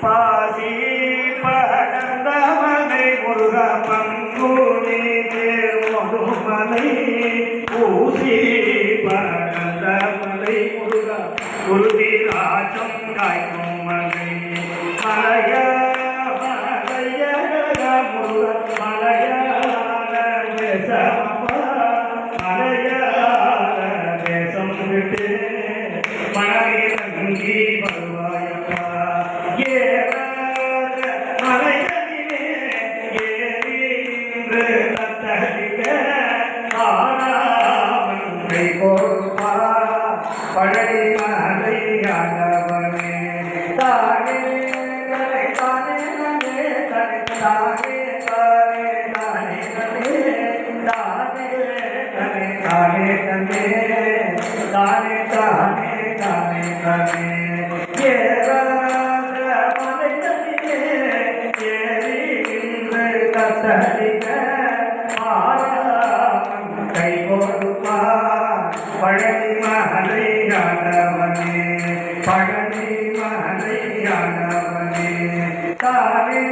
பாசி படந்தமனை முருக பங்குனி தேர்மதுமனை பூசி படந்தமனை முருக குருதி ராஜம் காய்க்கும் மலை மலைய மலைய முருக மலையாள தேசமப்பா மலையாள தேசம் விட்டு மனதிறங்கி வருவாயப்பா. பழனி மலையானவனே தானே தனை தானே நனே தனை தானே தானே தானே தானே தானே தானே தானே தானே தானே ஏறாத மலைகளிலே ஏறி பழனி மலையானவனே பழனி தானே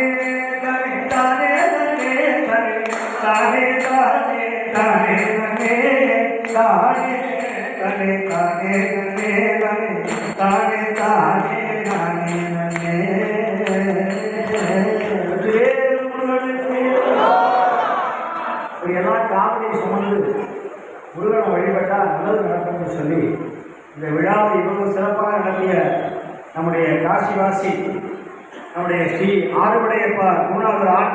தனி தானே தனே தனி தானே தானே தானே தானே தனே தானே தானே தானே தானே காவலை சுமந்து முருகனை வழிபட்டால் நல்லது நடக்கும்னு சொல்லி இந்த விழாவை இவ்வளவு சிறப்பாக நடத்திய நம்முடைய காசிவாசி நம்முடைய ஸ்ரீ ஆறுபடையப்பா மூணாவது ஆறு